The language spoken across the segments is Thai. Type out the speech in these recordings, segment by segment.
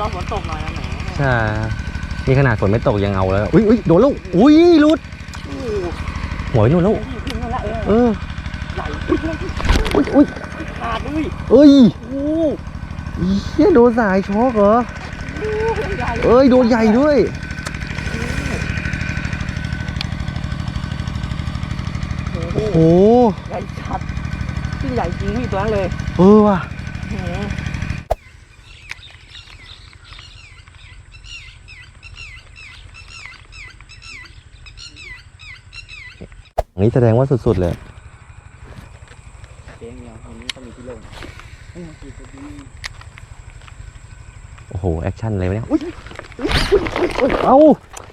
รอฝนตกหน่อยนะแหมใช่นี่ขนาดฝนไม่ตกยังเอาแล้วอุ้ยอุ้ยโดนแล้วอุ้ยหลุดโอ้หวยนู่นแล้วขึ้นมาละเอเอออใหญ่ขึ้นเลยอุ้ยอุ้ยขาดด้วยเอ้ยโอ้เฮียโดนสายช็อกเหรอใหญ่เอ้ยโดนใหญ่ด้วยโอ้โหโอ้โหใหญ่ชัดขึ้นใหญ่จริงพี่ตัวนั้นเลย เออว่ะแหมอั นนี้แสดงว่าสุดๆเลยเจ๊งยังวันนี้ต้องมีที่ลงเฮ้ยมันกี่ตัวดีโอ้โหแอคชั่นอะไรวะเนี่ยเอา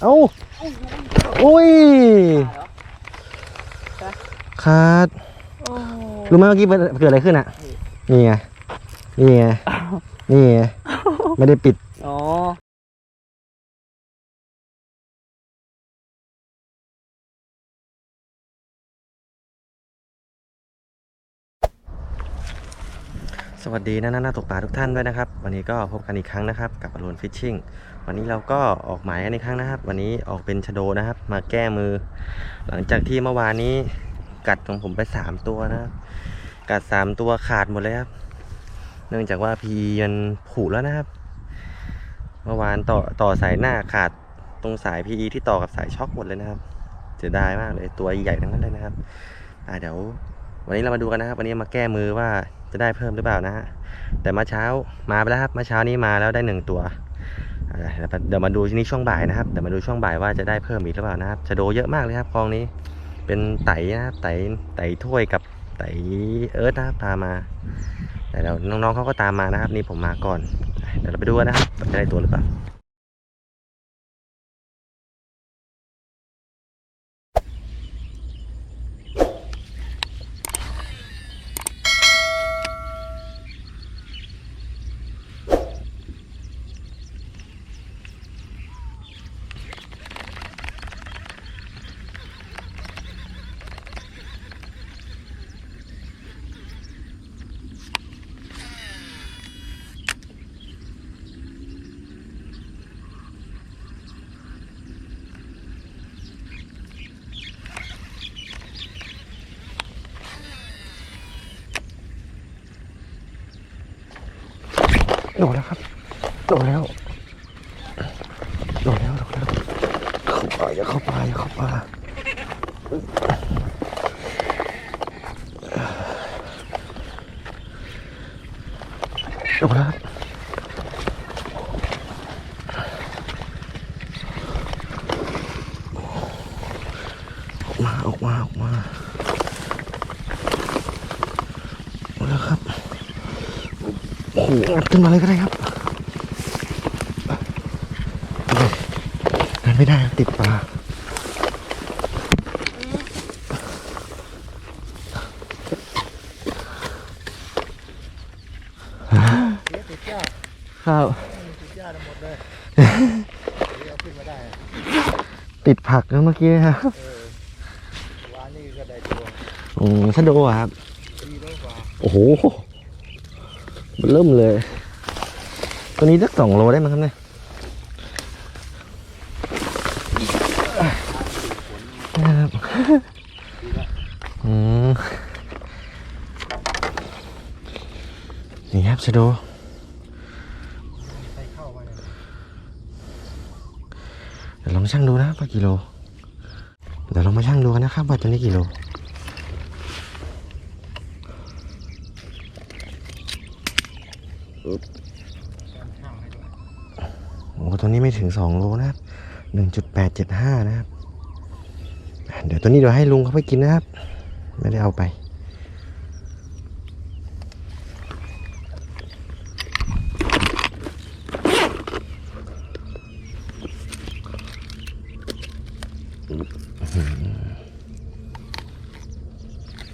เอาโอ้ยขาดโอ้รู้ไหมเมื่อกี้เกิดอะไรขึ้นอะนี่ไงนี่ไงนี่ไงไม่ได้ปิด สวัสดีนะน้าตกปลาทุกท่านด้วยนะครับ วันนี้ก็พบกันอีกครั้งนะครับ กับอรุณฟิชชิ่งวันนี้เราก็ออกหมายกันอีกครั้งนะครับ วันนี้ออกเป็นชโดนะครับ มาแก้มือ หลังจากที่เมื่อวานนี้กัดของผมไปสามตัวนะครับกัดสามตัวขาดหมดเลยครับ เนื่องจากว่าพีมันผุแล้วนะครับ เมื่อวานต่อต่อสายหน้าขาดตรงสาย PE ที่ต่อกับสายช็อคหมดเลยนะครับเสียดายมากเลยตัวใหญ่ทั้งนั้นเลยนะครับอ่าเดี๋ยว วันนี้เรามาดูกันนะครับ วันนี้มาแก้มือว่า จะได้เพิ่มหรือเปล่านะฮะแต่มาเช้ามาไปแล้วครับมาเช้านี้มาแล้วได้หนึ่งตัวเดี๋ยวมาดูที่นี่ช่วงบ่ายนะครับเดี๋ยวมาดูช่วงบ่ายว่าจะได้เพิ่มอีกหรือเปล่านะครับจะโดเยอะมากเลยครับคลองนี้ เป็นไตนะครับไตไตถ้วยกับไตเอิร์ธนะครับพามา แต่เดี๋ยวน้องๆเขาก็ตามมานะครับ นี่ผมมาก่อน เดี๋ยวเราไปดูกันนะครับจะได้ตัวหรือเปล่า โดดแล้วครับ โดดแล้ว โดดแล้ว โดดแล้ว เข้าป่าอย่าเข้าป่าอย่าเข้าป่าโดดแล้วออกมาออกมาออกมาออกแล้วครับ โอ้โหงัดขึ้นมาเลยก็ได้ครับเดินไม่ได้ครับติดปลาครับติดผักนะเมื่อกี้ครับวานนี่ก็ได้ตัวอืมชะโดอะครับดีแล้วกว่าโอ้โห เริ่มเลย ตัวนี้สักสองโลได้มั้งครับเนี่ยนะครับอืมนี่ครับชะโดใส่เข้ามาเนี่ยเดี๋ยวลองชั่งดูนะว่ากี่โล เดี๋ยวเรามาชั่งดูกันนะครับว่าตัวนี้กี่โล การช่างให้ด้วย โอ้ตัวนี้ไม่ถึงสองโลนะครับหนึ่งจุดแปดเจ็ดห้านะครับ เดี๋ยวตัวนี้เดี๋ยวให้ลุงเขาไปกินนะครับ ไม่ได้เอาไป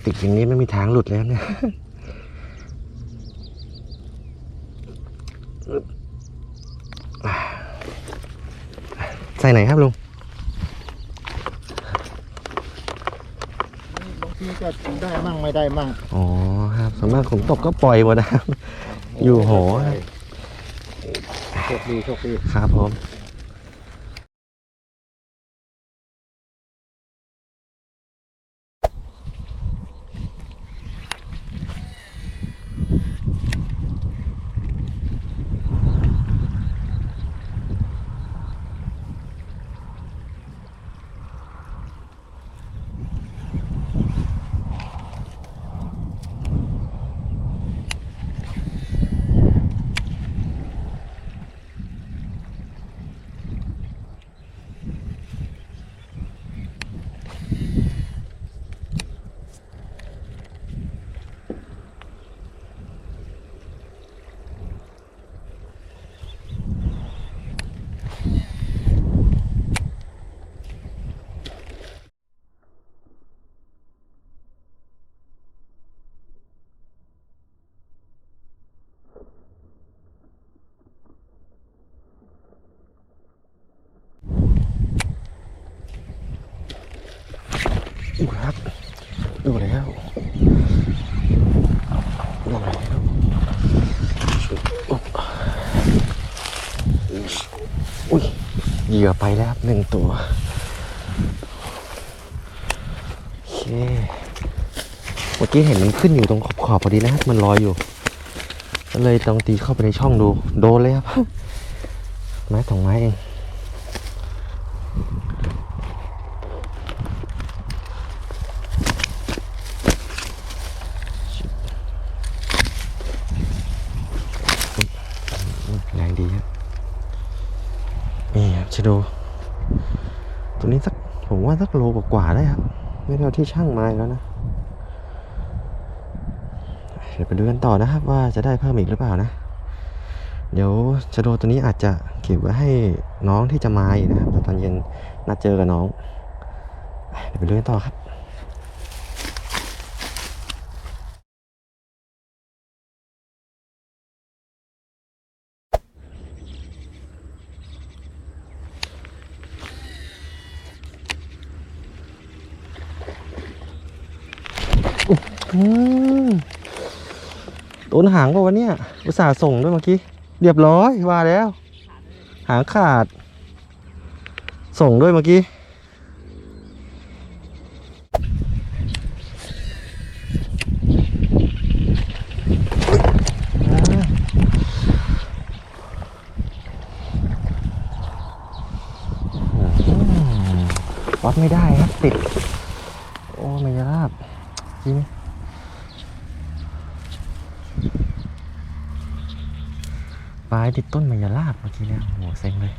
ติดอย่างนี้ไม่มีทางหลุดเลยครับเนี่ย ใส่ไหนครับลุงบางทีก็ได้มั่งไม่ได้มั่งอ๋อครับส่วนมากผมตกก็ปล่อยหมดนะครับ อยู่โหครับโชคดีโชคดีครับผม ดูครับดูแล้วดูแล้วอุ๊บ อุ้ยเหยื่อไปแล้วหนึ่งตัวโอเคเมื่อกี้เห็นมันขึ้นอยู่ตรงขอบขอบๆพอดีนะครับ มันลอยอยู่ก็เลยต้องตีเข้าไปในช่องดู โดนเลยครับ ไม้สองไม้เอง แรงดีครับนี่ครับ ชโด ตัวนี้สักผมว่าสักโลกว่าๆได้ครับ ไม่ได้เอาที่ช่างมาแล้วนะ เดี๋ยวไปดูกันต่อนะครับ ว่าจะได้เพิ่มอีกหรือเปล่านะ เดี๋ยวชโดตัวนี้อาจจะเก็บไว้ให้น้องที่จะมาอีกนะครับตอนเย็นนัดเจอกับน้องเดี๋ยวไปดูกันต่อครับ อืมโดนหางป่าวะเนี่ยอุตส่าห์ส่งด้วยเมื่อกี้ เรียบร้อยว่าแล้ว หางขาด ส่งด้วยเมื่อกี้ วัดไม่ได้ครับติด โอ้ไม่ยราบจริง ปลายติดต้นมายาลาบเมื่อกี้เนี่ยโหเซ็งเลย